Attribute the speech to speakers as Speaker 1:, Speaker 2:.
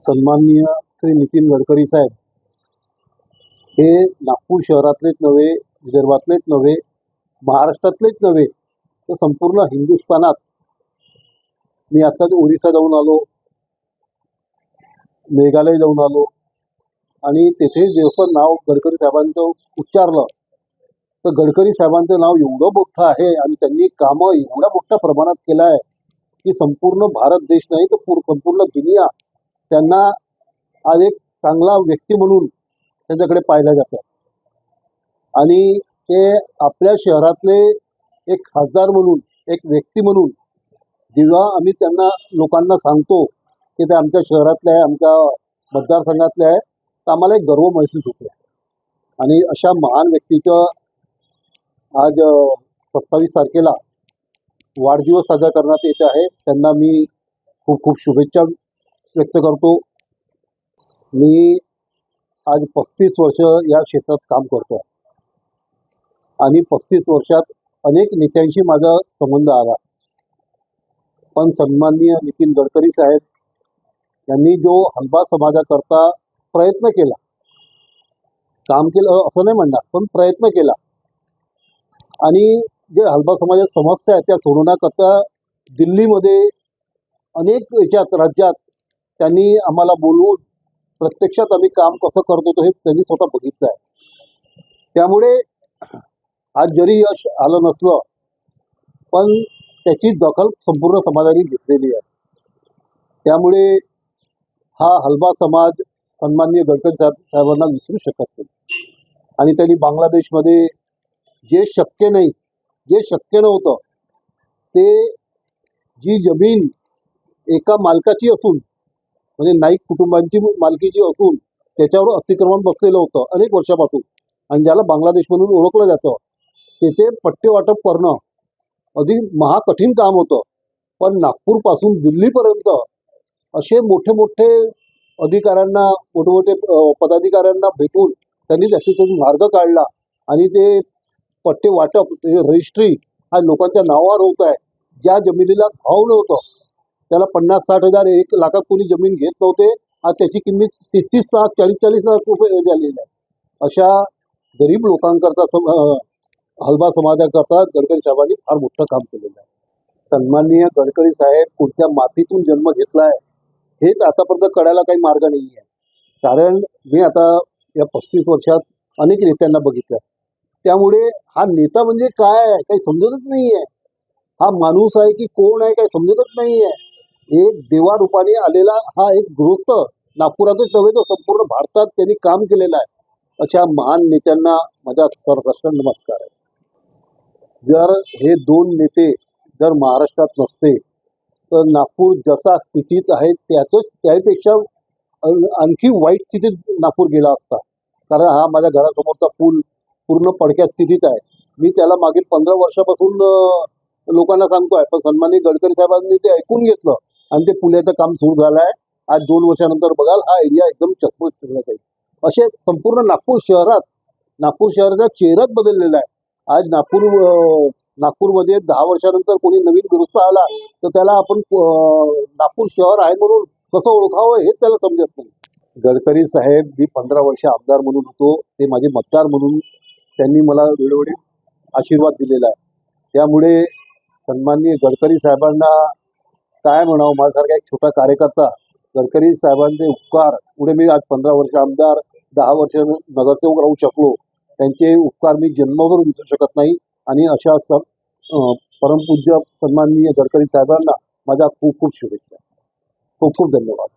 Speaker 1: सन्माननीय श्री नितीन गडकरी साहेब. हे नागपूर शहरातलेच नव्हे विदर्भातलेच नव्हे महाराष्ट्रातलेच नव्हे तर संपूर्ण हिंदुस्थानात मी आता ओरिसा जाऊन आलो मेघालय जाऊन आलो आणि तेथे जसं नाव गडकरी साहेबांचं उच्चारलं तर गडकरी साहेबांचं नाव एवढं मोठं आहे आणि त्यांनी कामं एवढ्या मोठ्या प्रमाणात केलं आहे की संपूर्ण भारत देश नाही तर संपूर्ण दुनिया त्यांना आज एक चांगला व्यक्ती म्हणून त्याच्याकडे पाहिलं जातं आणि ते आपल्या शहरातले एक खासदार म्हणून एक व्यक्ती म्हणून जेव्हा आम्ही त्यांना लोकांना सांगतो की ते आमच्या शहरातले आहे आमच्या मतदारसंघातले आहे तर आम्हाला एक गर्व महसूस होतो. आणि अशा महान व्यक्तीचं आज सत्तावीस तारखेला वाढदिवस साजरा करण्यात येत आहे. त्यांना मी खूप खूप शुभेच्छा व्यक्त करतो. मी आज पस्तीस वर्ष या क्षेत्रात काम करतो आहे आणि पस्तीस वर्षात अनेक नेत्यांशी माझा संबंध आला. पण सन्माननीय नितीन गडकरी साहेब यांनी जो हलबा समाजाकरता प्रयत्न केला काम केलं असं नाही म्हणणार पण प्रयत्न केला. आणि जे हलबा समाजात समस्या आहेत त्या सोडवण्याकरता दिल्लीमध्ये अनेक याच्यात राज्यात त्यांनी आम्हाला बोलवून प्रत्यक्षात आम्ही काम कसं करत होतो हे त्यांनी स्वतः बघितलं आहे. त्यामुळे आज जरी यश आलं नसलं पण त्याची दखल संपूर्ण समाजाने घेतलेली आहे. त्यामुळे हा हलबा समाज सन्माननीय गडकरी साहेब साहेबांना विसरू शकत नाही. आणि त्यांनी बांगलादेशमध्ये जे शक्य नाही जे शक्य नव्हतं ते जी जमीन एका मालकाची असून म्हणजे नाईक कुटुंबांची मालकीची असून त्याच्यावर अतिक्रमण बसलेलं होतं अनेक वर्षापासून. आणि ज्याला बांगलादेश म्हणून ओळखलं जातं तेथे पट्टे वाटप करणं अधिक महाकठीण काम होतं. पण नागपूरपासून दिल्लीपर्यंत असे मोठे मोठे अधिकाऱ्यांना मोठे मोठे पदाधिकाऱ्यांना भेटून त्यांनी त्याच्यातून मार्ग काढला. आणि ते पट्टे वाटप रजिस्ट्री हा लोकांच्या नावावर होत आहे. ज्या जमिनीला भाव नव्हतं. त्याला पन्नास साठ हजार एक लाखात कोणी जमीन घेत नव्हते. आज त्याची किंमत तीस तीस लाख चाळीस चाळीस लाख रुपये झालेली आहे. अशा गरीब लोकांकरता सम हलबा समाजाकरता गडकरी साहेबांनी फार मोठं काम केलेलं आहे. सन्माननीय गडकरी साहेब कोणत्या मातीतून जन्म घेतला आहे हे आतापर्यंत कळायला काही मार्ग नाही आहे कारण मी आता या पस्तीस वर्षात अनेक नेत्यांना बघितलं त्यामुळे हा नेता म्हणजे काय आहे काही समजतच नाही आहे हा माणूस आहे की कोण आहे काही समजतच नाही आहे एक देवारूपाने आलेला हा एक गृहस्थ नागपुरातच नव्हे तर संपूर्ण भारतात त्यांनी काम केलेलं आहे. अशा महान नेत्यांना माझा सरराष्ट्र नमस्कार आहे. जर हे दोन नेते जर महाराष्ट्रात नसते तर नागपूर जसा स्थितीत आहे त्यातच त्यापेक्षा आणखी वाईट स्थितीत नागपूर गेला असता. कारण हा माझ्या घरासमोरचा पूल पूर्ण पडक्या स्थितीत आहे. मी त्याला मागील पंधरा वर्षापासून लोकांना लोकांना सांगतोय पण सन्माननीय गडकरी साहेबांनी ते ऐकून घेतलं. आणि ते पुलाचं काम सुरू झालं आहे आज दोन वर्षानंतर बघाल हा एरिया एकदम चकमक ठेवण्यात जाईल असे संपूर्ण नागपूर शहरात नागपूर शहराचा चेहराच बदललेला आहे. आज नागपूर नागपूरमध्ये दहा वर्षानंतर कोणी नवीन दुरुस्त आला तर त्याला आपण नागपूर शहर आहे म्हणून कसं ओळखावं हे त्याला समजत नाही. गडकरी साहेब मी पंधरा वर्ष आमदार म्हणून होतो. ते माझे मतदार म्हणून त्यांनी मला वेळोवेळी आशीर्वाद दिलेला आहे. त्यामुळे सन्माननीय गडकरी साहेबांना काय म्हणावं? माझ्यासारखा एक छोटा कार्यकर्ता गडकरी साहेबांचे उपकार. पुढे मी आज पंधरा वर्ष आमदार दहा वर्ष नगरसेवक राहू शकलो. त्यांचे उपकार मी जन्मभर विसरू शकत नाही. आणि अशा स परमपूज्य सन्माननीय गडकरी साहेबांना माझा खूप खूप शुभेच्छा. खूप खूप धन्यवाद.